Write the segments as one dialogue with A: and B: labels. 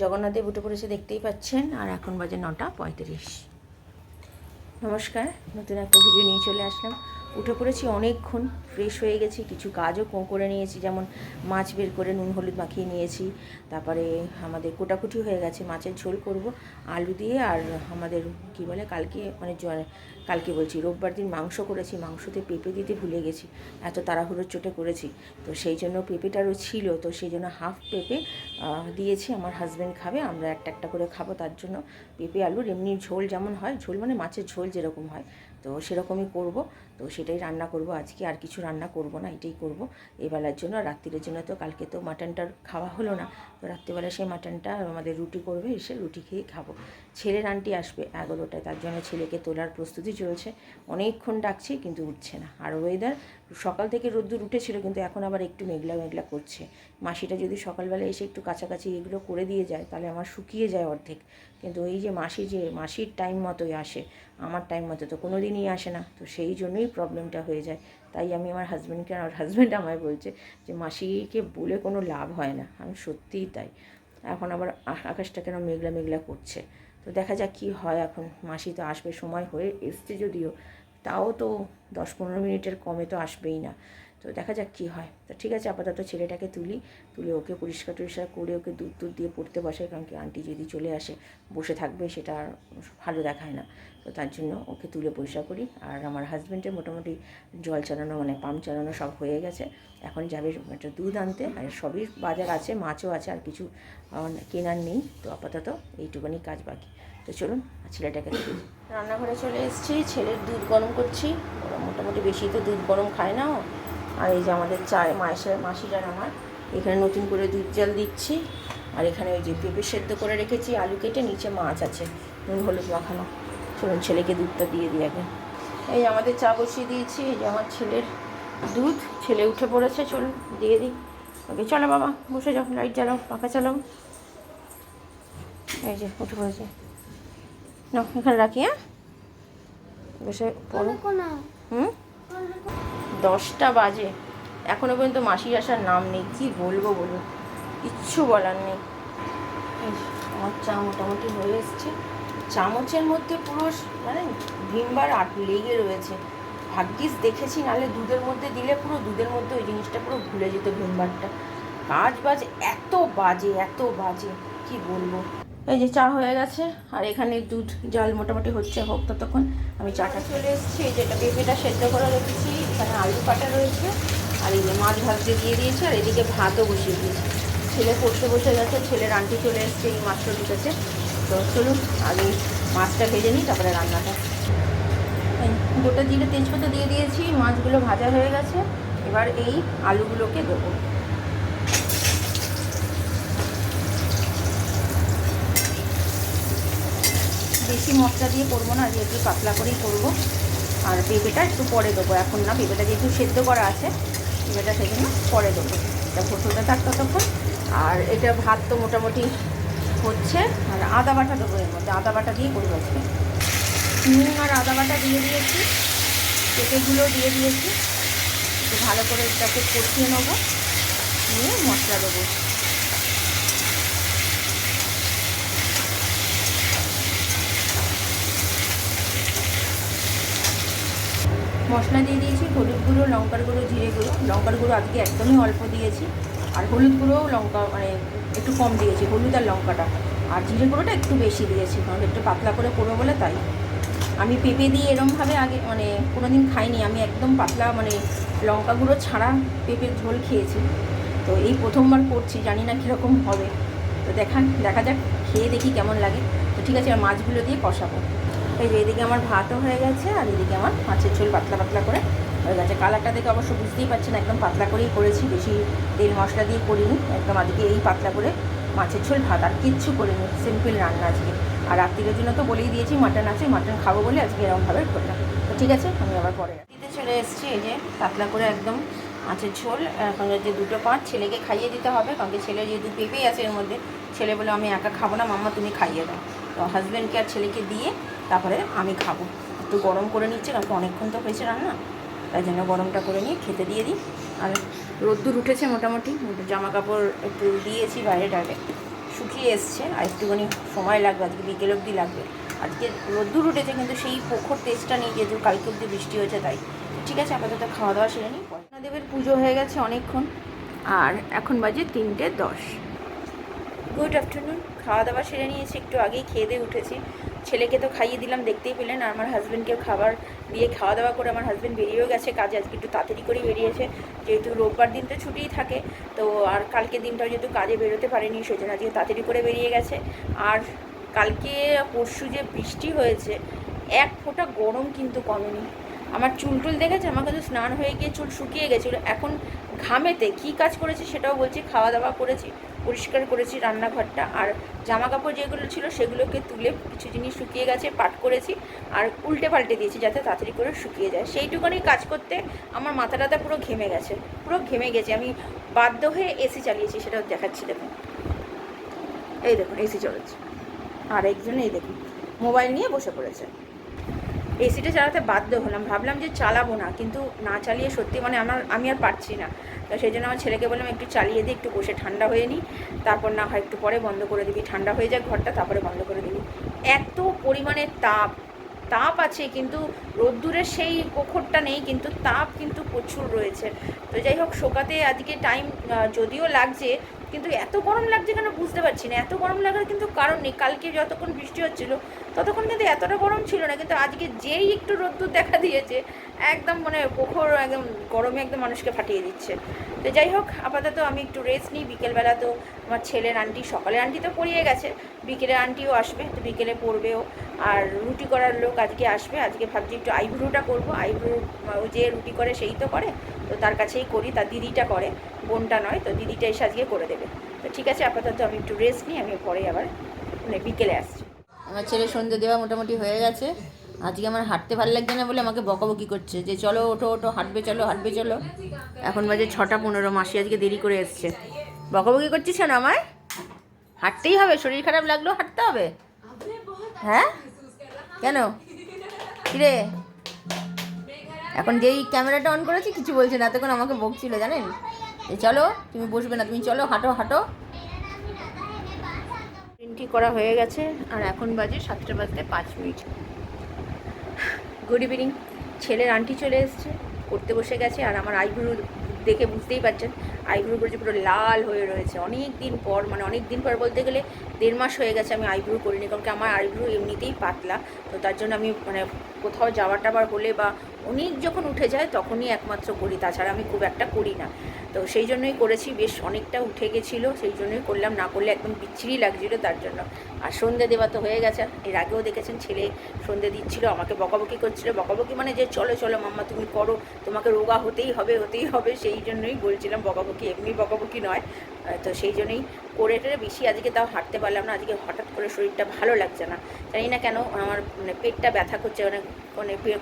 A: জগন্নাথদেব উঠে পড়েছে দেখতেই পাচ্ছেন, আর এখন বাজে নটা পঁয়ত্রিশ। নমস্কার, নতুন একটা ভিডিও নিয়ে চলে আসলাম। উঠে পড়েছি অনেকক্ষণ ফ্রেশ হয়ে গেছি, কিছু কাজও করে নিয়েছি, যেমন মাছ বের করে নুন হলুদ মাখিয়ে নিয়েছি, তারপরে আমাদের কোটাকুটি হয়ে গেছে, মাছের ঝোল করব, আলু দিয়ে আর আমাদের কি বলে কালকে মানে কালকে বলছি, রোববার দিন মাংস করেছি, মাংসতে পেঁপে দিতে ভুলে গেছি, এত তাড়াহুড়োর চোটে করেছি, তো সেই জন্য পেঁপেটারও ছিল, তো সেই জন্য হাফ পেঁপে দিয়েছি, আমার হাজব্যান্ড খাবে, আমরা একটা একটা করে খাব, তার জন্য পেঁপে, আলুর এমনি ঝোল যেমন হয়, ঝোল মানে মাছের ঝোল যেরকম হয়, তো সেরকমই করব তো সেটাই রান্না করব আজকে, আর কিছু রান্না করব না, এটাই করব। এবেলার জন্য, আর রাত্রিরের জন্য তো কালকে তো মাটনটার খাওয়া হলো না। তো রাত্রিবেলা সেই মাটনটা আমাদের রুটি করবে, এসে রুটি খেয়ে খাব। ছেলের আন্টি আসবে এগারোটায়, তার জন্য ছেলেকে তোলার প্রস্তুতি চলছে। অনেকক্ষণ ডাকছে, কিন্তু উঠছে না। আর ওয়েদার সকাল থেকে রোদ্দুর উঠেছিল, কিন্তু এখন আবার একটু মেঘলা মেঘলা করছে। মাসিটা যদি সকালবেলা এসে একটু কাছাকাছি এগুলো করে দিয়ে যায়, তাহলে আমার শুকিয়ে যায় অর্ধেক। কিন্তু এই যে মাসি যে, মাসির টাইম মতোই আসে, আমার টাইম মতো তো কোনো দিনই আসে না। তো সেই জন্যই প্রবলেমটা হয়ে যায়। তাই আমি আমার হাজব্যান্ডকে আর হাজব্যান্ড আমায় বলছে যে, মাসিকে বলে কোনো লাভ হয় না। আমি সত্যিই তাই। এখন আবার আকাশটা কেন মেঘলা মেঘলা করছে? তো দেখা যাক কী হয় এখন। মাসি তো আসবে, সময় হয়ে এসছে যদিও, তাও তো দশ পনেরো মিনিটের কমে তো আসবেই না। তো দেখা যাক কী হয়। তো ঠিক আছে, আপাতত ছেলেটাকে তুলি, তুলে ওকে পরিষ্কার টরিষ্কার করে ওকে দুধ দুধ দিয়ে পড়তে বসাই, কারণ কি আন্টি যদি চলে আসে, বসে থাকবে, সেটা আর ভালো দেখায় না। তো তার জন্য ওকে তুলে পরিষ্কার করি। আর আমার হাজব্যান্ডের মোটামুটি জল চালানো মানে পাম্প চালানো সব হয়ে গেছে। এখন যাবে একটা দুধ আনতে। আর সবই বাজার আছে, মাছও আছে, আর কিছু কেনার নেই। তো আপাতত এইটুকুনি কাজ বাকি। তো চলুন ছেলেটাকে রান্নাঘরে চলে এসেছি, ছেলের দুধ গরম করছি। ওরা মোটামুটি বেশি তো দুধ গরম খায় না। আর এই যে আমাদের চায় মায়ের মাসিটার আমার এখানে নতুন করে দুধ জল দিচ্ছি। আর এখানে ওই যে পেঁপে সেদ্ধ করে রেখেছি, আলু কেটে, নিচে মাছ আছে, নুন, হলুদ মাখানো। চলুন, ছেলেকে দুধটা দিয়ে দিই আগে। এই আমাদের চা বসিয়ে দিয়েছি, এই যে আমার ছেলের দুধ। ছেলে উঠে পড়েছে, চলুন, দিয়ে দিই। ওকে, চলো বাবা, বসে যাও লাইট জ্বালাও, পাখা চালাও। এই যে, উঠে পড়েছে। না এখানে রাখি হ্যাঁ? বসে পড়ো। হুম? দশটা বাজে। এখনও পর্যন্ত মাসি আসার নাম নেই। কি বলব বলুন? কিচ্ছু বলার নেই। আমার চা মোটামুটি হয়ে এসছে। চামচের মধ্যে পুরো মানে ভিমবার আট লেগে রয়েছে। ভাগ্যিস দেখেছি, নাহলে দুধের মধ্যে দিলে পুরো দুধের মধ্যে ওই জিনিসটা পুরো ভুলে যেত ভিমবারটা। কাজ বাজ, এত বাজে এত বাজে, কি বলব? এই যে চা হয়ে গেছে, আর এখানে দুধ জল মোটামুটি হচ্ছে, হোক ততক্ষণ আমি চাটা চলে এসেছি। যেটা পেঁপেটা সেদ্ধ করে রেখেছি, এখানে আলু কাটা রয়েছে, আর এই যে মাছ ভাজতে দিয়ে দিয়েছি, আর এদিকে ভাতও বসিয়ে দিয়েছি। ছেলে পড়তে বসে গেছে ছেলের আন্টি চলে এসছে এই মাছটা ঢুকেছে তো চলুন, আগে মাছটা ভেজে নিই, তারপরে রান্নাটা। গোটা জিরে তেজপাতা দিয়ে দিয়েছি, মাছগুলো ভাজা হয়ে গেছে। এবার এই আলুগুলোকে দেবো। বেশি মশলা দিয়ে করব না, যেহেতু পাতলা করেই করব। আর পেঁপেটা একটু পরে দেবো, এখন না পেঁপেটা যেহেতু সেদ্ধ করা আছে পেঁপেটা সেজন্য পরে দেবো। এটা ফোটলটা থাক ততক্ষণ। আর এটা ভাত তো মোটামুটি হচ্ছে, আর আদা বাটা দেবো এর মধ্যে। আদা বাটা দিয়ে করব আজকে। নুন আর আদা বাটা দিয়ে দিয়েছি। পেঁপেগুলো দিয়ে দিয়েছি। একটু ভালো করে এটাকে কষিয়ে নেব। নিয়ে মশলা দেবো। মশলা দিয়ে দিয়েছি হলুদ গুঁড়ো, লঙ্কার গুঁড়ো, জিরে গুঁড়ো। লঙ্কার গুঁড়ো আজকে একদমই অল্প দিয়েছি। আর হলুদ গুঁড়োও লঙ্কা মানে একটু কম দিয়েছি, হলুদ আর লঙ্কাটা। আর জিরে গুঁড়োটা একটু বেশি দিয়েছি, কারণ একটু পাতলা করে করব বলে তাই। আমি পেঁপে দিয়ে এরমভাবে আগে মানে কোনো দিন খাইনি, আমি একদম পাতলা মানে লঙ্কা গুঁড়ো ছাড়া পেঁপের ঝোল খেয়েছি। তো এই প্রথমবার করছি, জানি না কীরকম হবে। তো দেখান দেখা যাক, খেয়ে দেখি কেমন লাগে। তো ঠিক আছে আর মাছগুলো দিয়ে কষাবো। এই যে এদিকে আমার ভাতও হয়ে গেছে, আর এদিকে আমার মাছের ঝোল পাতলা পাতলা করে হয়ে গেছে কালারটা দেখে অবশ্য বুঝতেই পারছেন, একদম পাতলা করেই করেছি, বেশি তেল মশলা দিয়ে করিনি, একদম আজকে এই পাতলা করে মাছের ঝোল, ভাত আর কিচ্ছু করিনি সিম্পল রান্না আজকে। আর রাত্রির জন্য তো বলেই দিয়েছি মাটন আছে মাটন খাব বলে আজকে এরকমভাবে করলাম। তো ঠিক আছে, আমি আবার পরে দিতে চলে এসেছি, এই যে পাতলা করে একদম মাছের ঝোল, এখন যে দুটো পাঁচ ছেলেকে খাইয়ে দিতে হবে, কারণ ছেলে যেহেতু পেঁপেই আছে এর মধ্যে, ছেলে বলে আমি একা খাব না, মাম্মা তুমি খাইয়ে দাও। তো হাজব্যান্ডকে আর ছেলেকে দিয়ে তারপরে আমি খাব। একটু গরম করে নিচ্ছে, কারণ অনেকক্ষণ তো হয়েছে রান্না। তাই জন্য গরমটা করে নিয়ে খেতে দিয়ে দিই। আর রোদ্দুর উঠেছে মোটামুটি জামা কাপড় একটু দিয়েছি বাইরে টাইরে শুকিয়ে এসছে, আর একটুখানি সময় লাগবে, আজকে বিকেল অবধি লাগবে। আজকে রোদ্দুর উঠেছে, কিন্তু সেই পোখর টেস্টটা নেই, যেহেতু কালকে অবধি বৃষ্টি হয়েছে, তাই। ঠিক আছে, আপাতত খাওয়া দাওয়া সেরে নিই দেবের পুজো হয়ে গেছে অনেকক্ষণ, আর এখন বাজে তিনটে দশ। গুড আফটারনুন খাওয়া দাওয়া সেরে নিয়েছি, একটু আগেই খেয়ে দিয়ে উঠেছি। ছেলেকে তো খাইয়ে দিলাম, দেখতেই পেলেন। আর আমার হাজব্যান্ডকে খাবার দিয়ে খাওয়া দাওয়া করে আমার হাজব্যান্ড বেরিয়েও গেছে। কাজে আজকে একটু তাড়াতাড়ি করে বেরিয়েছে। যেহেতু রোববার দিন তো ছুটিই থাকে, তো আর কালকে দিনটাও যেহেতু কাজে বেরোতে পারেনি সেই জন্য আজকে তাড়াতাড়ি করে বেরিয়ে গেছে। আর কালকে পরশু যে বৃষ্টি হয়েছে, এক ফোঁটা গরম কিন্তু কমেনি। আমার চুল টুল দেখেছে? আমার কিন্তু স্নান হয়ে গিয়ে চুল শুকিয়ে গেছিল। এখন ঘামেতে কি কাজ করেছি সেটাও বলছি খাওয়া দাওয়া করেছি, পরিষ্কার করেছি রান্নাঘরটা। আর জামা কাপড় যেগুলো ছিল সেগুলোকে তুলে কিছু জিনিস শুকিয়ে গেছে, পাট করেছি আর উল্টে পাল্টে দিয়েছি যাতে তাড়াতাড়ি করে শুকিয়ে যায়। সেইটুকুনি কাজ করতে আমার মাথা টাথা পুরো ঘেমে গেছে, পুরো ঘেমে গেছে। আমি বাধ্য হয়ে এসি চালিয়েছি, সেটাও দেখাচ্ছি, দেখুন। এই দেখুন, এসি চলেছে। আর একজন এই দেখুন, মোবাইল নিয়ে বসে পড়েছে। এসিটা চালাতে বাধ্য হলাম। ভাবলাম যে চালাবো না, কিন্তু না চালিয়ে সত্যি মানে আমার, আমি আর পারছি না। তো সেই জন্য আমার ছেলেকে বললাম, একটু চালিয়ে দিই একটু বসে ঠান্ডা হয়ে নিই তারপর না হয় একটু পরে বন্ধ করে দিবি। ঠান্ডা হয়ে যায় ঘরটা, তারপরে বন্ধ করে দিবি। এত পরিমাণে তাপ তাপ আছে, কিন্তু রোদ্দুরের সেই পোখরটা নেই, কিন্তু তাপ কিন্তু প্রচুর রয়েছে। তো যাই হোক, শোকাতে আজকে টাইম যদিও লাগছে, কিন্তু এত গরম লাগছে কেন বুঝতে পারছি না। এত গরম লাগার কিন্তু কারণ নেই। কালকে যতক্ষণ বৃষ্টি হচ্ছিল ততক্ষণ কিন্তু এতটা গরম ছিল না, কিন্তু আজকে যেই একটু রোদ্দুর দেখা দিয়েছে, একদম মানে পোখর একদম গরমে একদম মানুষকে ফাটিয়ে দিচ্ছে। তো যাই হোক, আপাতত আমি একটু রেস্ট নিই, বিকেলবেলা তো আমার ছেলের আন্টি সকালে আন্টি তো পড়িয়ে গেছে বিকেলে আন্টিও আসবে, তো বিকেলে পড়বেও। আর রুটি করার লোক আজকে আসবে, আজকে ভাবছি একটু আইব্রুটা করব, আইব্রু ও যে রুটি করে সেই তো করে, তো তার কাছেই করি, তার দিদিটা করে, বোনটা নয়, তো দিদিটা এসে আজকে করে দেবে। তো ঠিক আছে, আপাতত আমি একটু রেস্ট নিই, আমি পরে আবার মানে বিকেলে আসছি। আমার ছেলে সন্ধ্যে দেওয়া মোটামুটি হয়ে গেছে। আজকে আমার হাঁটতে ভালো লাগছে না বলে আমাকে বকাবকি করছে যে চলো, ওঠো ওঠো, হাঁটবে, চলো হাঁটবে, চলো। এখন বাজে ছটা পনেরো, মাসি আজকে দেরি করে এসছে। বকাবকি করছিস না আমায়? হাঁটতেই হবে, শরীর খারাপ লাগলেও হাঁটতে হবে। হ্যাঁ? কেন? কিরে? এখন যেই ক্যামেরাটা অন করেছি, কিছু বলছে না, এতক্ষণ আমাকে বকছিল, জানেন? চলো, তুমি বসবে না, তুমি চলো, হাঁটো হাঁটো। প্রিন্টি করা হয়ে গেছে, আর এখন বাজে সাতটা বাজতে পাঁচ মিনিট। গুড ইভিনিং ছেলের আন্টি চলে এসছে করতে বসে গেছে, আর আমার আইব্রু দেখে বুঝতেই পারছেন, আইব্রু করেছে পুরো লাল হয়ে রয়েছে। অনেক দিন পর মানে অনেক দিন পর বলতে গেলে দেড় মাস হয়ে গেছে আমি আইব্রু করিনি, কারণ কি আমার আইব্রু এমনিতেই পাতলা, তো তার জন্য আমি মানে কোথাও যাওয়া টাবার হলে বা অনেক যখন উঠে যায় তখনই একমাত্র করি। তাছাড়া আমি খুব একটা করি না। তো সেই জন্যই করেছি, বেশ অনেকটা উঠে গেছিল, সেই জন্যই করলাম। না করলে একদম বিচ্ছিরি লাগছিল তার জন্য। আর সন্ধে দেওয়া তো হয়ে গেছে। এর আগেও দেখেছেন ছেলে সন্ধে দিচ্ছিল, আমাকে বকাবকি করছিল। বকাবকি মানে যে, চলো চলো মাম্মা, তুমি করো, তোমাকে রোগা হতেই হবে হতেই হবে। সেই জন্যই বলছিলাম বকাবকি, এমনি বকাবকি নয়। তো সেই জন্যই করে টেরে বেশি আজকে তাও হাঁটতে পারলাম না। আজকে হঠাৎ করে শরীরটা ভালো লাগছে না। জানি না কেন আমার মানে পেটটা ব্যথা করছে অনেক মানে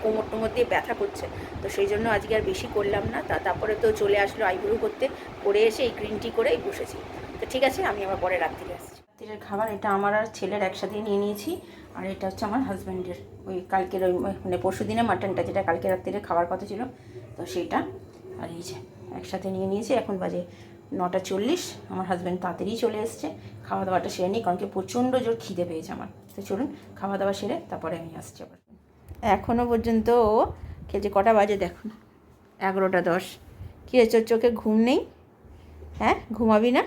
A: কোমর টোমর দিয়ে ব্যথা করছে। তো সেই জন্য আজকে আর বেশি করলাম না। তা তারপরে তো চলে আসলো আইব্রু করতে। করে এসে এই গ্রিন টি করেই বসেছি। তো ঠিক আছে, আমি আবার পরে রাত্রিরে আসছি। রাত্রিরের খাবার, এটা আমার আর ছেলের একসাথে নিয়ে নিয়েছি। আর এটা হচ্ছে আমার হাজব্যান্ডের ওই কালকের ওই মানে পরশু দিনের মাটনটা যেটা কালকে রাত্রিরে খাবার কথা ছিল। তো সেইটা আর এই যে, একসাথে নিয়ে নিয়েছি। এখন বাজে নটা চল্লিশ। আমার হাজব্যান্ড তাড়াতাড়ি চলে এসছে। খাওয়া দাওয়াটা সেরে নিই, কারণ কি প্রচণ্ড জোর খিদে পেয়েছে আমার। তো চলুন, খাওয়া দাওয়া সেরে তারপরে আমি আসছি আবার। এখনও পর্যন্ত খেয়েছে কটা বাজে দেখুন এগারোটা দশ। কী হয়েছে? ওর চোখে ঘুম নেই? হ্যাঁ? ঘুমাবি না?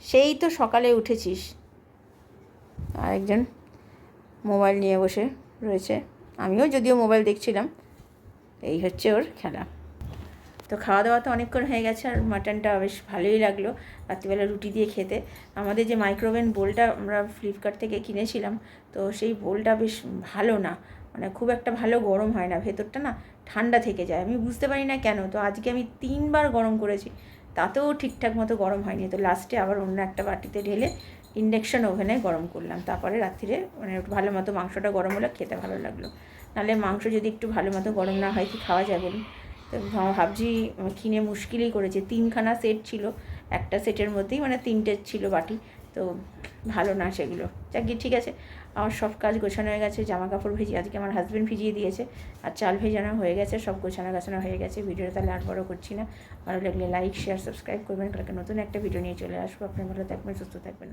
A: সেই তো সকালে উঠেছিস। আরেকজন মোবাইল নিয়ে বসে রয়েছে। আমিও যদিও মোবাইল দেখছিলাম। এই হচ্ছে ওর খেলা। তো খাওয়া দাওয়া তো অনেকক্ষণ হয়ে গেছে আর মাটনটা বেশ ভালোই লাগল রাত্রিবেলা রুটি দিয়ে খেতে। আমাদের যে মাইক্রোওভেন বোলটা আমরা ফ্লিপকার্ট থেকে কিনেছিলাম, তো সেই বোলটা বেশ ভালো না। মানে খুব একটা ভালো গরম হয় না, ভেতরটা না ঠান্ডা থেকে যায়। আমি বুঝতে পারি না কেন, তো আজকে আমি তিনবার গরম করেছি, তাতেও ঠিকঠাক মতো গরম হয়নি। তো লাস্টে আবার অন্য একটা বাটিতে ঢেলে ইন্ডাকশান ওভেনে গরম করলাম। তারপরে রাত্রিরে মানে একটু ভালো মতো মাংসটা গরম হলে, খেতে ভালো লাগল। নাহলে মাংস যদি একটু ভালো মতো গরম না হয়, কি খাওয়া যায় বলুন? তো ভাবছি, কিনে মুশকিলই করেছে। তিনখানা সেট ছিল, একটা সেটের মধ্যেই মানে তিনটে ছিল বাটি। তো ভালো না সেগুলো। যাক গিয়ে ঠিক আছে, আমার সব কাজ গোছানো হয়ে গেছে জামা কাপড় ভিজিয়ে, আজকে আমার হাজব্যান্ড ভিজিয়ে দিয়েছে, আর চাল ভেজানো হয়ে গেছে, সব গোছানো গাছানো হয়ে গেছে, ভিডিওটা তাহলে আর বড় করছি না। ভালো লাগলে লাইক শেয়ার সাবস্ক্রাইব করবেন, কালকে নতুন একটা ভিডিও নিয়ে চলে আসব। আপনার ভালো থাকবেন, সুস্থ থাকবেন।